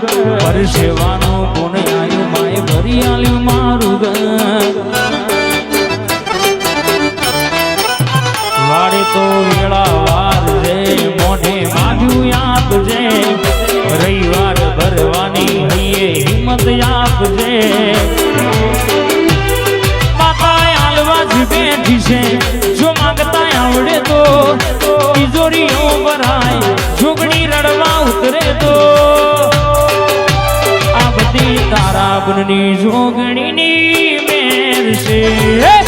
પરસેવાનો ગુણ આયુ માય ભરી આલ્યું. બનની જોગણીની મેર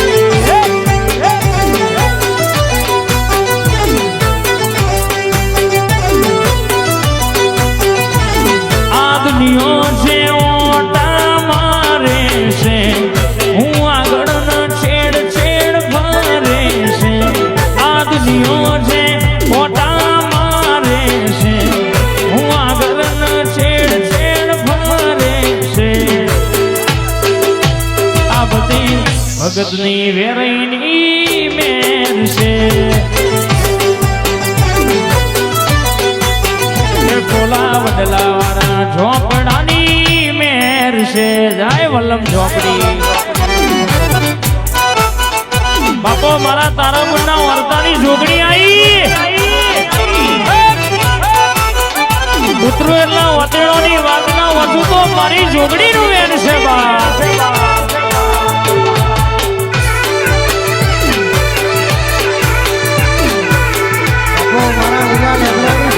ભગતની વેરઈની મેર છે. ટોલા વડલા વાળા ઝોપડાની મેર છે. જાય વલ્લમ ઝોપડી. બાપો, મારા તારા મુન્ના વર્તાની જોગણી આવી. કૂતરું એટલા વતેડોની વાતના વધુ તો મારી જોગણીનું વેણ છે બા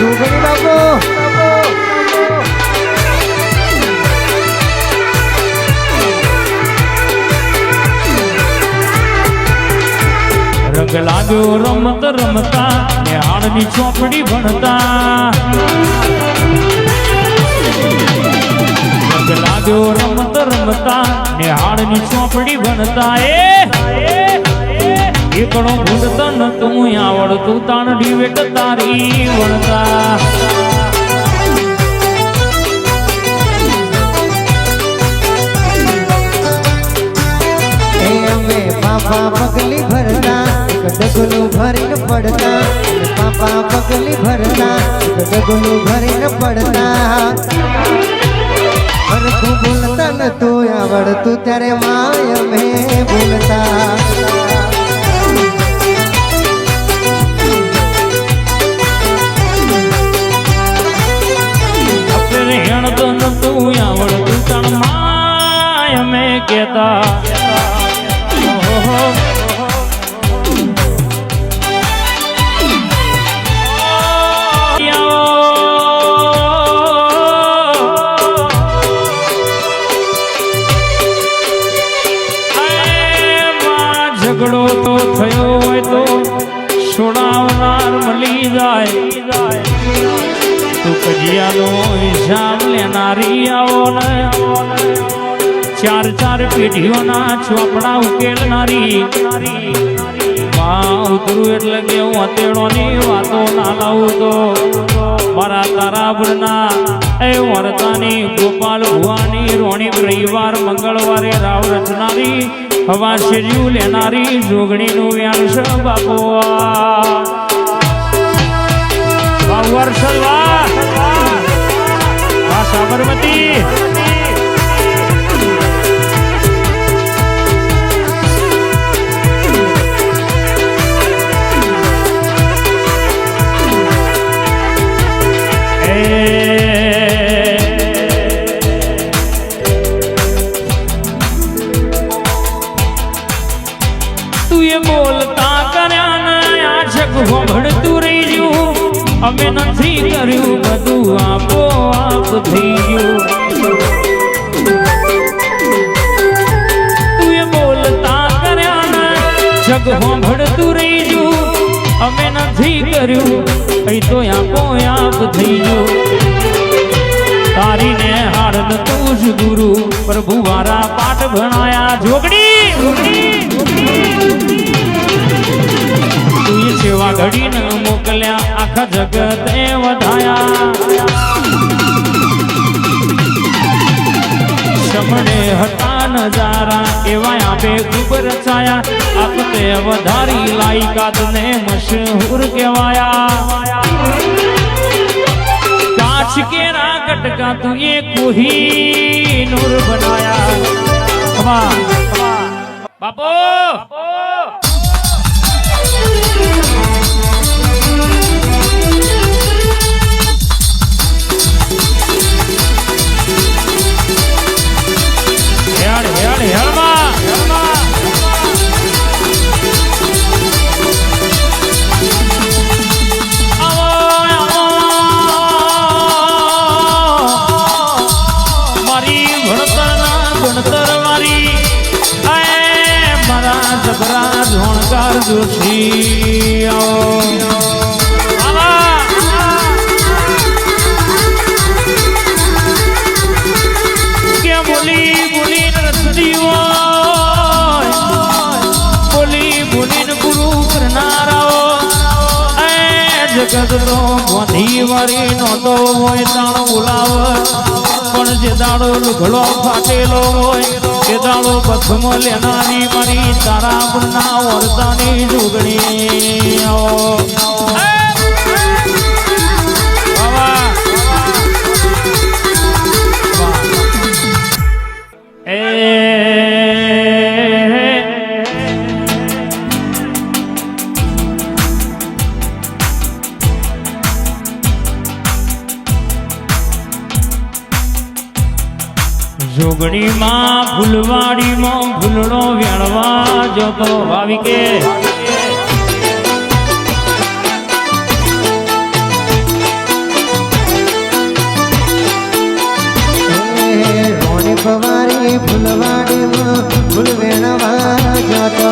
લેબડાની જોગણી બાપુ રંગ લાગ્યો રમત રમતા ને હાડની ચોપડી ભણતા રંગ લાગ્યો રમત રમતા ને હાડની ચોપડી ભણતા એ એકડો ભૂલતો ન તું આવડતું તાણડી વેટ તારી વણતા પાપા પગલી ભરતા ડગલું ભરીને પડતા પાપા પગલી ભરતા ડગલું ભરીને પડતા ભૂલતા ન તું આવડતું ત્યારે માય મેં બોલતા. આપણે હેણતો નતું આવડતું તાણ માય અમે કેતા ઝઘડો તો થયો હોય તો છોડાવનાર મળી જાય. તું કજિયાનો હિસાબ લેનારી આવો ને ચાર ચાર પેઢીઓના ચોપડા ઉકેલનારી. માં ઉતરું એટલે કે હું અતેડોની વાતો ના લાવું તો મારા તારાપુરના એ વરતાની ગોપાલ ભુવાની રોણી રવિવાર, મંગળવારે રાવ રચનારી હવા શેર્યું લેનારી જોગણીનું વ્યાણ છે બાપુ વાહ સાબરમતી. એ બોલતા કર્યા ને આ જગ હોભળતું રહી ગયું અમે નથી કર્યું બધું આપો આપ થઈ ગયું તું એ બોલતા કર્યા ને જગ ગયું અમે નથી કર્યું કઈ તો આપો આપ થઈ ગયું તારીને હારન તું જ ગુરુ પ્રભુ મારા પાઠ ભણાયા. જોગડી. સેવા ઘડીને મોકલ્યા. આખા જગત એ વધાયા. સમણે હતા નજારા એવા આપે ખૂબ રચાયા આપતે વધારી લાયકાત ને મશહૂર કહેવાયા. કાચ કેરા કટકા તું એ કોહી નૂર બનાયા. બાપો! જે દાડો લુઘડો ફાટેલો હોય એ દાડો બથમ લેનારી મારી તારા ગુણના વર્તાની જોગણી જોગણીમાં ફૂલવાડીમાં ફૂલડો વેણવા જતો ભાવિકે એ ફૂલવાડીમાં ફૂલ વેણવા જતો.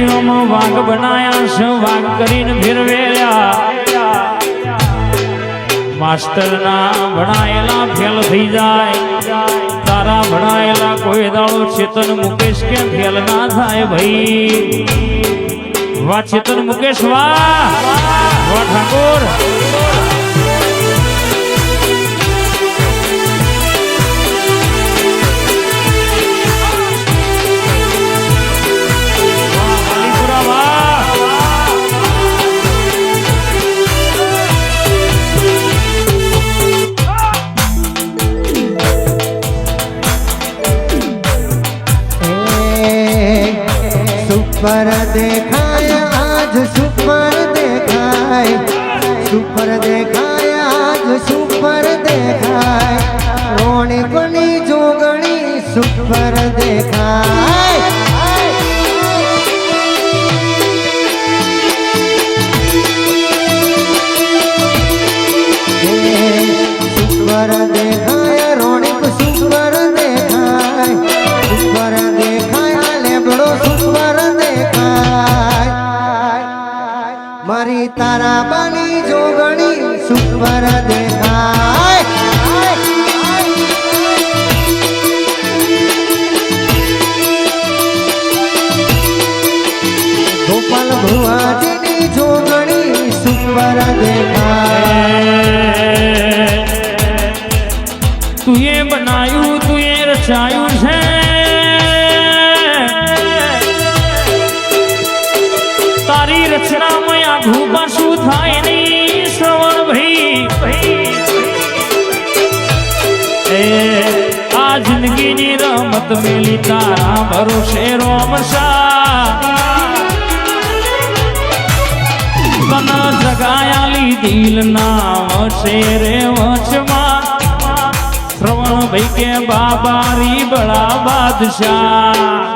દુનિયામાં વાઘ બનાયા છે, વાઘ કરીને ફેરવેર્યા માસ્ટરના ભણાયેલા ફેલ થઈ જાય. તારા ભણાયેલા કોઈ દાડો ચેતન મુકેશ કેમ ફેલ ના થાય ભાઈ. વા ચેતન મુકેશ, વાહ. વા ઠાકોર. सुपर देखाया आज सुपर देखा रोने बनी जोगणी सुपर देखाय सुपर देखा તારી રચનામાં આઘું પાછું થાય નહીં? શ્રવણ ભાઈ આ જિંદગીની રમત મેલી તારા ભરોસે રોમશા તન જગાયાલી દિલ ના વસે રે વચમાં. શ્રવણ ભાઈ કે બાબારી બળા બાદશાહ.